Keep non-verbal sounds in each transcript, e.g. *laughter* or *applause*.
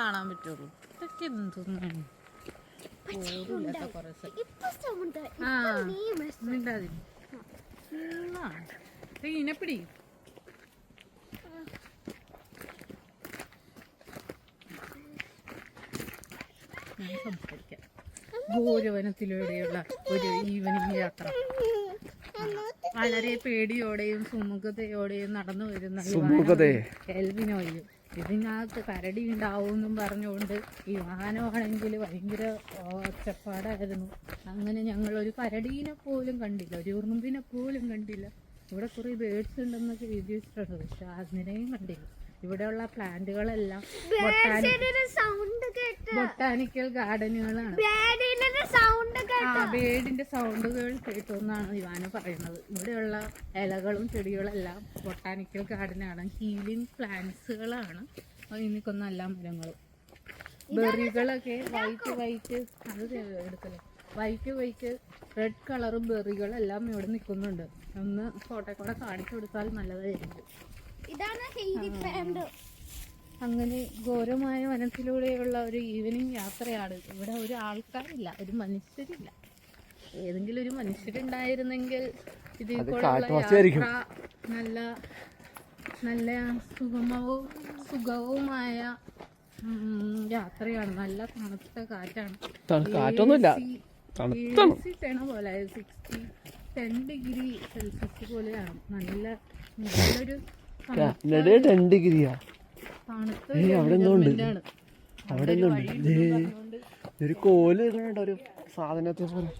കാണാൻ പറ്റുള്ളൂ. ഇതൊക്കെ എന്തൊന്നാണ് ഓടില്ലാത്ത കുറേ ഇപ്പൊ sound. ആ? ഇപ്പൊ നീ mess- മിണ്ടാതി. ഇതിനെപ്പിടി ഞാൻ സംസാരിക്കാം. ഗോരവനത്തിലൂടെയുള്ള ഒരു ഈവനിങ് യാത്ര. വളരെ പേടിയോടെയും സുമുഖതയോടെയും നടന്നു വരുന്ന? എൽവിനോയും ഇതിനകത്ത് കരടി ഉണ്ടാവുമെന്നും പറഞ്ഞുകൊണ്ട് ഈ വാഹനമാണെങ്കിൽ ഭയങ്കര ഒച്ചപ്പാടായിരുന്നു. അങ്ങനെ ഞങ്ങൾ ഒരു കരടീനെ പോലും കണ്ടില്ല. ഒരു ഉറുമ്പിനെ പോലും കണ്ടില്ല. ഇവിടെ കുറേ ബേഡ്സ് ഉണ്ടെന്നൊക്കെ എഴുതി പക്ഷെ അതിനെയും കണ്ടില്ല. ഇവിടെയുള്ള പ്ലാന്റുകളെല്ലാം ബൊട്ടാനിക്കൽ ഗാർഡനുകളാണ്. ബേഡിന്റെ സൗണ്ടുകൾ കേട്ടു എന്നാണ് ഇവാന് പറയുന്നത്. ഇവിടെയുള്ള ഇലകളും ചെടികളെല്ലാം ബൊട്ടാനിക്കൽ ഗാർഡനാണ്. ഹീലിംഗ് പ്ലാന്റ്സുകളാണ്. എനിക്കൊന്നും എല്ലാ മരങ്ങളും. ബെറികളൊക്കെ വൈറ്റ് വൈറ്റ് അത് എടുക്കലോ. വൈറ്റ് വൈറ്റ് റെഡ് കളറും ബെറികളെല്ലാം ഇവിടെ നിൽക്കുന്നുണ്ട് ഒന്ന് ഫോട്ടോ കൂടെ കാണിച്ചു കൊടുത്താൽ നല്ലതായിരിക്കും. ഇതാണ് ഹെയ്തി അങ്ങനെ ഘോരമായ വനത്തിലൂടെയുള്ള ഒരു ഈവനിങ് യാത്രയാണ്. ഇവിടെ ഒരു ആൾക്കാരില്ല ഒരു മനുഷ്യരില്ല. ഏതെങ്കിലും ഒരു മനുഷ്യരുണ്ടായിരുന്നെങ്കിൽ ഇത് യാത്ര നല്ല നല്ല സുഗമവും സുഖവുമായ യാത്രയാണ്. നല്ല തണുത്ത കാറ്റാണ്. കാറ്റൊന്നുമില്ല. പോലെ സിക്സ്റ്റി ടെൻ ഡിഗ്രി സെൽഷ്യസ് പോലെയാണ്. നല്ല നല്ലൊരു കാനഡ ടെൻ ഡിഗ്രിയാ തണുത്ത ഏയ് അവിടെ അവിടെ ഒരു കോൽ ഒരു സാധനത്തെ പോലെ.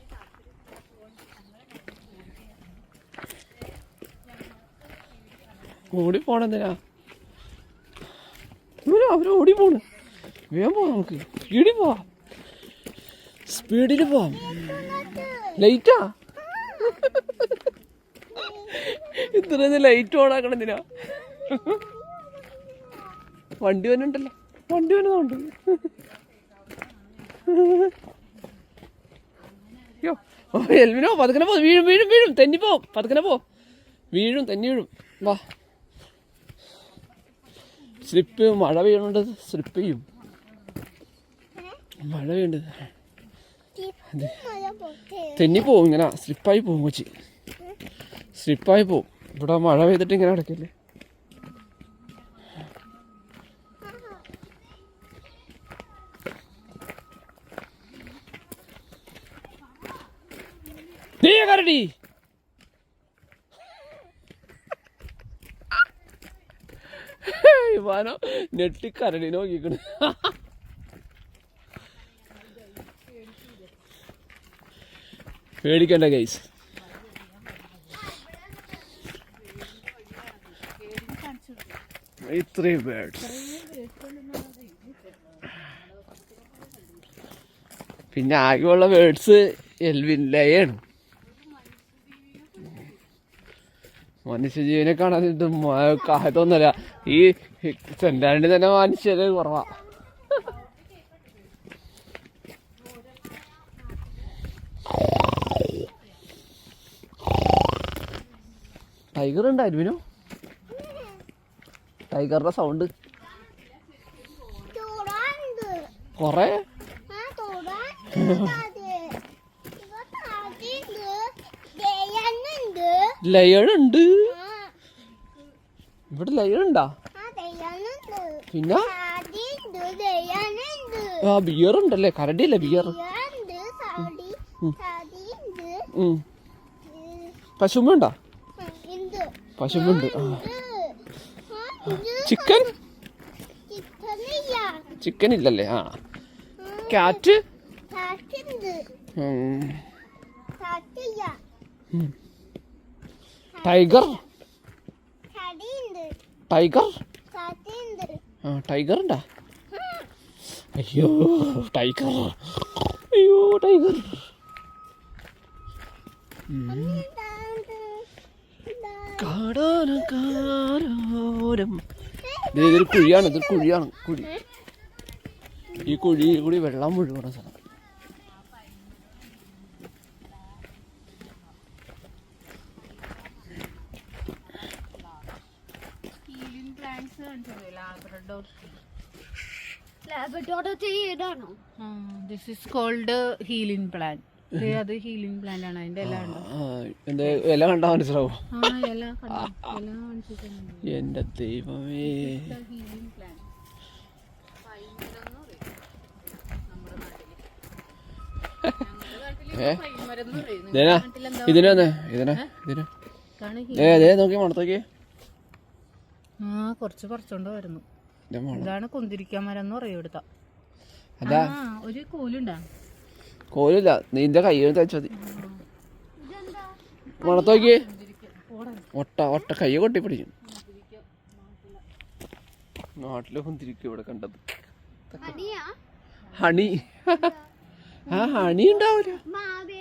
ഓടി പോണെന്തിനാ ഇവർ അവർ ഓടി പോണ്. വേഗം പോവാം നമുക്ക്. സ്പീഡിൽ പോവാം. സ്പീഡിൽ പോവാം. ലൈറ്റാ? ഇത്രയും ലൈറ്റ് ഓണാക്കണം എന്തിനാ? വണ്ടി വന്നുണ്ടല്ലോ വണ്ടി വരുന്നുണ്ട് യോ ഓ എൽവിനോ പതുക്കനെ പോ വീഴും വീഴും വീഴും തെന്നി പോ പതുക്കനെ പോ. വീഴും തെന്നി വീഴും. വാ. സ്ലിപ്പ് മഴ പെയ്യണോണ്ട് സ്ലിപ്പ് ചെയ്യും. മഴ പെയ്യണ്ട് തെന്നി പോവും ഇങ്ങനെ സ്ലിപ്പായി പോവും കൊച്ചി. സ്ലിപ്പായി പോവും. ഇവിടെ മഴ പെയ്തിട്ട് ഇങ്ങനെ കിടക്കില്ലേ നീ കരടി. ഇവാനോ നെട്ടി കരടി നോക്കിക്കണ്. പേടിക്കണ്ട ഗൈസ് ഇത്രയും ബേഡ്സ് പിന്നെ ആകെയുള്ള വേർഡ്സ് എൽവിൻ ലയാണ് മനുഷ്യജീവനെ കാണാൻ ഇത് കാഹത്തൊന്നുമല്ല ഈ ചെണ്ടാണ്ടി തന്നെ മനുഷ്യര് കുറവാ. ടൈഗർ ഉണ്ടായിരുന്നു ടൈഗറിന്റെ സൗണ്ട്. കൊറേ? *laughs* ആ ഇവിടെ ദയാനുണ്ട് പിന്നെ? ആ ബിയർ ഉണ്ടല്ലേ? കരടിയല്ലേ ബിയർ പശുമ്പുണ്ടോ. പശുമ്പുണ്ട് ചിക്കൻ? ചിക്കൻ ഇല്ലല്ലേ? ആ. ഉം. താറ്റില്ല ടൈഗർ? ടൈഗർ? ആ ടൈഗർ ഉണ്ടാ അയ്യോ ടൈഗർ. അയ്യോ ടൈഗർ. ഇതൊരു കുഴിയാണ് ഇതൊരു കുഴിയാണ് കുഴി. ഈ കുഴിയിൽ കൂടി വെള്ളം മുഴുവൻ സ്ഥലം. കണ്ടിട്ടില്ലേ labrador this is cold healing plan അത് ഹീലിംഗ് പ്ലാന്റ് ആണ്. അതിന്റെ എല്ലാം കണ്ടാ? മനസ്സിലാവും? എന്റെ ദൈവമേ. ഇതിനാ? നിങ്ങളുടെ നാട്ടിലെന്താ ഇതിനാ? ഇതിനാ? ഇതിനാ? ഇതാണ് ഏ അതെ നോക്കി മണത്തോക്കി. ആ കുറച്ച് പറിച്ചോണ്ട് വരുന്നു ഇതാണ് കുന്തിരിക്കാൻ മരം എന്ന് പറയും ഇവിടുത്തെ. അതാ. ഒരു കോലുണ്ടാ? കോലില്ല നിന്റെ കൈ തയ്ച്ചതി മതി. മണത്തോക്കി ഒട്ട ഒട്ട കൈ കൊട്ടി പിടിക്കും നാട്ടിലെ കുന്തിരിക്കും ഇവിടെ കണ്ടത്. ഹണി. ആ ഹണി ഉണ്ടാവില്ല മാവേ